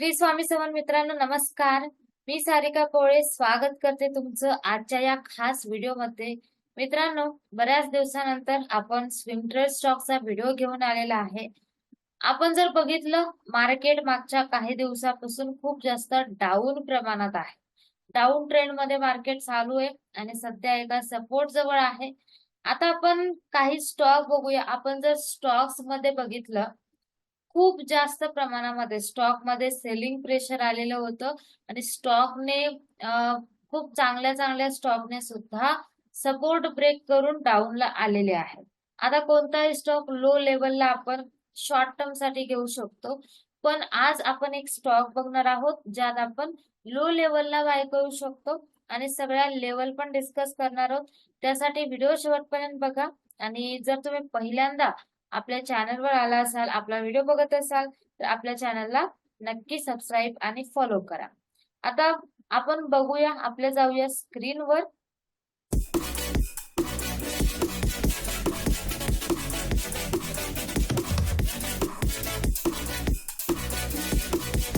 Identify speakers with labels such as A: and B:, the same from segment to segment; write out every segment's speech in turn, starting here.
A: श्री स्वामी समर्थ मित्रांनो नमस्कार. मी सारिका कोळे स्वागत करते तुमचं आजच्या या खास व्हिडिओमध्ये. मित्रांनो बऱ्याच दिवसानंतर आपण स्विंग ट्रेड स्टॉकचा व्हिडिओ घेऊन आलेला आहे. आपण जर बघितलं मार्केट मागच्या काही दिवसापासून खूप जास्त डाऊन प्रमाणात आहे. डाऊन ट्रेंडमध्ये मार्केट चालू आहे आणि सध्या एका सपोर्ट जवळ आहे. आता आपण काही स्टॉक बघूया. आपण जर स्टॉक्समध्ये बघितलं खूप जास्त प्रमाणामध्ये स्टॉकमध्ये सेलिंग प्रेशर आलेलं होतं आणि स्टॉकने खूप चांगल्या चांगल्या स्टॉकने सुद्धा सपोर्ट ब्रेक करून डाऊनला आलेले आहेत. आता कोणताही स्टॉक लो लेवलला आपण शॉर्ट टर्मसाठी घेऊ शकतो पण आज आपण एक स्टॉक बघणार आहोत ज्यात आपण लो लेवलला बाय करू शकतो आणि सगळ्या लेवल पण डिस्कस करणार आहोत. त्यासाठी व्हिडिओ शेवटपर्यंत बघा आणि जर तुम्ही पहिल्यांदा आपल्या चॅनलवर आला असाल आपला व्हिडिओ बघत असाल तर आपल्या चॅनलला नक्की सबस्क्राईब आणि फॉलो करा. आता आपण बघूया आपल्या जाऊया स्क्रीनवर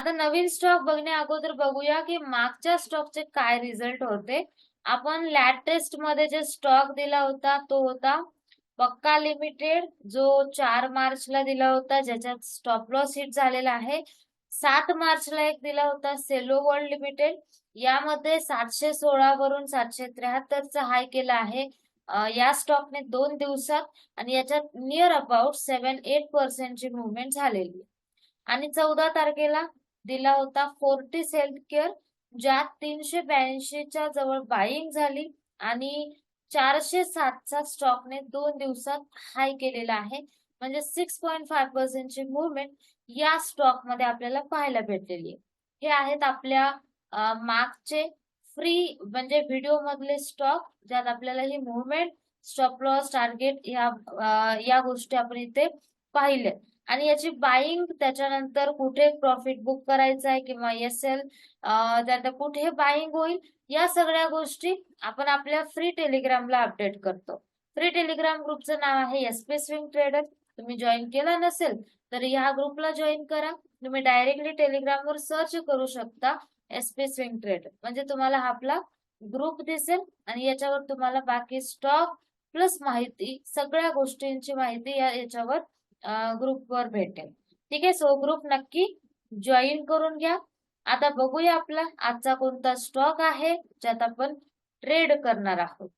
A: आता नवीन स्टॉक बघण्या अगोदर बघूया की मागच्या स्टॉकचे काय रिझल्ट होते. आपण लॅटेस्टमध्ये जे स्टॉक दिला होता तो होता पक्का लिमिटेड जो चार मार्चला दिला होता ज्याच्यात स्टॉप लॉस हिट झालेला आहे सात मार्चला एक दिला होता सेलो वर्ल्ड लिमिटेड यामध्ये सातशे सोळा वरून सातशे त्र्याहत्तरचा हाय केला आहे. या स्टॉकने दोन दिवसात आणि याच्यात नियर अबाउट सेव्हन एट पर्सेंटची मुवमेंट झालेली आणि चौदा तारखेला दिला होता फोर्टिस हेल्थ केअर ज्यात तीनशे ब्याऐंशीच्या जवळ बाईंग झाली आणि चारशे सातचा स्टॉकने दोन दिवसात हाय केलेला आहे. म्हणजे सिक्स पॉईंट फाय पर्सेंटची मुवमेंट या स्टॉकमध्ये आपल्याला पाहायला भेटलेली आहे. हे आहेत आपल्या मागचे फ्री म्हणजे व्हिडिओ मधले स्टॉक ज्यात आपल्याला ही मुवमेंट स्टॉप लॉस टार्गेट या या गोष्टी आपण इथे पाहिले आणि याची बाईंग त्याच्यानंतर कुठे प्रॉफिट बुक करायचं आहे किंवा एस एल त्यानंतर कुठे बाईंग होईल या सगळ्या गोष्टी आपण आपल्या फ्री टेलिग्रामला अपडेट करतो. फ्री टेलिग्राम ग्रुपचं नाव आहे एसपी स्विंग ट्रेडर तुम्ही जॉईन केला नसेल तर या ग्रुपला जॉईन करा. तुम्ही डायरेक्टली टेलिग्रामवर सर्च करू शकता एसपी स्विंग ट्रेडर म्हणजे तुम्हाला आपला ग्रुप दिसेल आणि याच्यावर तुम्हाला बाकी स्टॉक प्लस माहिती सगळ्या गोष्टींची माहिती या याच्यावर ग्रुपवर भेटेल. ठीक आहे सो ग्रुप नक्की जॉईन करून घ्या. आता बघूया आपला आजचा कोणता स्टॉक आहे ज्यात आपण ट्रेड करणार आहोत.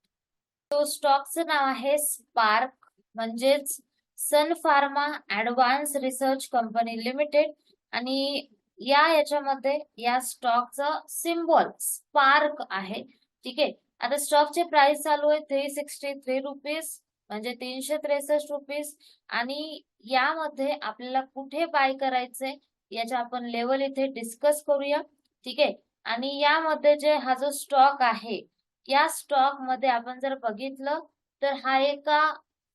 A: तो स्टॉकचं नाव आहे स्पार्क म्हणजेच Sun Pharma advance research company limited आणि या याच्यामध्ये या स्टॉकचं सिम्बॉल स्पार्क आहे. ठीक आहे आता स्टॉकचे प्राइस चालू आहे थ्री सिक्स्टी थ्री रुपीज म्हणजे तीनशे त्रेसष्ट रुपीज आणि यामध्ये आपल्याला कुठे बाय करायचे याच्या आपण लेवल इथे डिस्कस करूया. ठीक आहे? आणि यामध्ये जे हा जो स्टॉक आहे या स्टॉकमध्ये आपण जर बघितलं तर हा एका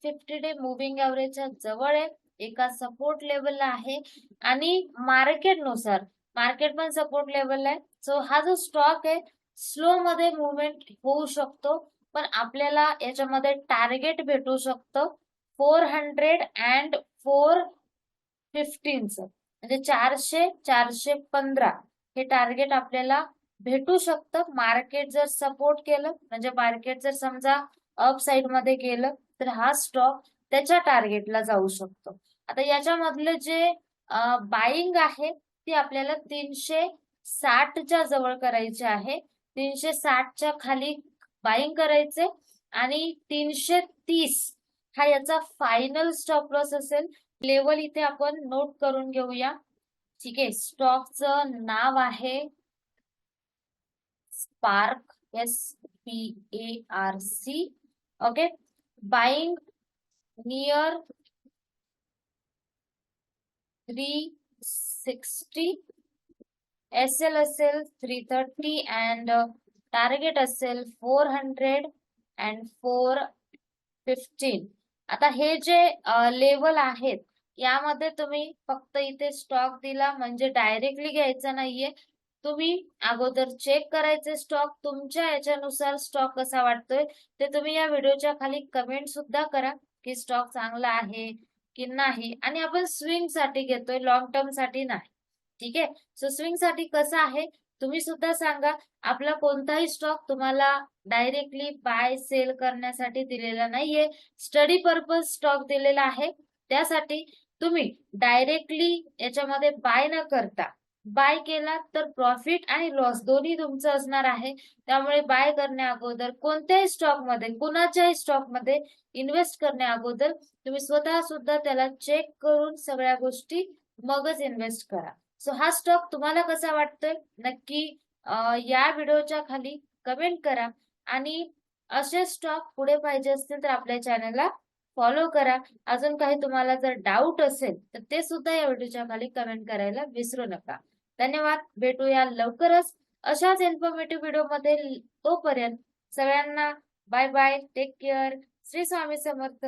A: फिफ्टी डे मुव्हिंग एव्हरेजच्या जवळ आहे. एका सपोर्ट लेवलला आहे. आणि मार्केटनुसार मार्केट पण सपोर्ट लेवलला आहे. सो हा जो स्टॉक आहे स्लो मध्ये मुवमेंट होऊ शकतो. पण आपल्याला याच्यामध्ये टार्गेट भेटू शकतं फोर हंड्रेड अँड फोर फिफ्टीनचं म्हणजे चारशे चारशे पंधरा हे टार्गेट आपल्याला भेटू शकतं. मार्केट जर सपोर्ट केलं म्हणजे मार्केट जर समजा अप साइडमध्ये गेलं तर हा स्टॉक त्याच्या टार्गेटला जाऊ शकतो. आता याच्यामधलं जे बाईंग आहे ती आपल्याला तीनशे साठच्या जवळ करायची आहे. तीनशे साठच्या खाली बाईंग करायचे. आणि तीनशे तीस हा याचा फायनल स्टॉप लॉस असेल. लेवल इथे आपण नोट करून घेऊया. ठीक? आहे स्टॉकचं नाव आहे SPARC S P A R C okay buying near three sixty S L असेल थ्री थर्टी अँड टार्गेट असेल four hundred and four fifteen. आता हे जे लेवल आहेत यामध्ये तुम्ही फक्त इथे स्टॉक दिला म्हणजे डायरेक्टली घ्यायचा नाहीये. तुम्ही अगोदर चेक करायचे स्टॉक तुमच्या याच्यानुसार स्टॉक कसा वाटतोय ते तुम्ही या व्हिडिओच्या खाली कमेंट सुद्धा करा की स्टॉक चांगला आहे की नाही. आणि आपण स्विंगसाठी घेतोय लॉंग टर्मसाठी नाही. ठीक आहे? सो स्विंगसाठी कसं आहे तुम्ही सुद्धा सांगा आपला कोणताही स्टॉक तुम्हाला डायरेक्टली बाय सेल करण्यासाठी दिलेला नाहीये. स्टडी पर्पज स्टॉक दिलेला आहे. त्यासाठी तुम्ही डायरेक्टली याच्यामध्ये बाय न करता बाय केला तर प्रॉफिट आणि लॉस दोन्ही तुमचं असणार आहे. त्यामुळे बाय करण्या अगोदर कोणत्याही स्टॉकमध्ये कुणाच्याही स्टॉकमध्ये इन्व्हेस्ट करण्या अगोदर तुम्ही स्वतः सुद्धा त्याला चेक करून सगळ्या गोष्टी मगच इन्व्हेस्ट करा. सो हा स्टॉक तुम्हाला कसा वाटतोय? नक्की या व्हिडिओच्या खाली कमेंट करा. आणि असे स्टॉक पुढे पाहिजे असतील तर आपल्या चॅनलला फॉलो करा. अजून काही तुम्हाला जर डाऊट असेल तर ते सुद्धा या व्हिडिओच्या खाली कमेंट करायला विसरू नका. धन्यवाद. भेटूया लवकरच अशाच इन्फॉर्मेटिव्ह व्हिडिओमध्ये तोपर्यंत सगळ्यांना bye bye take care Shri Swami Samarth.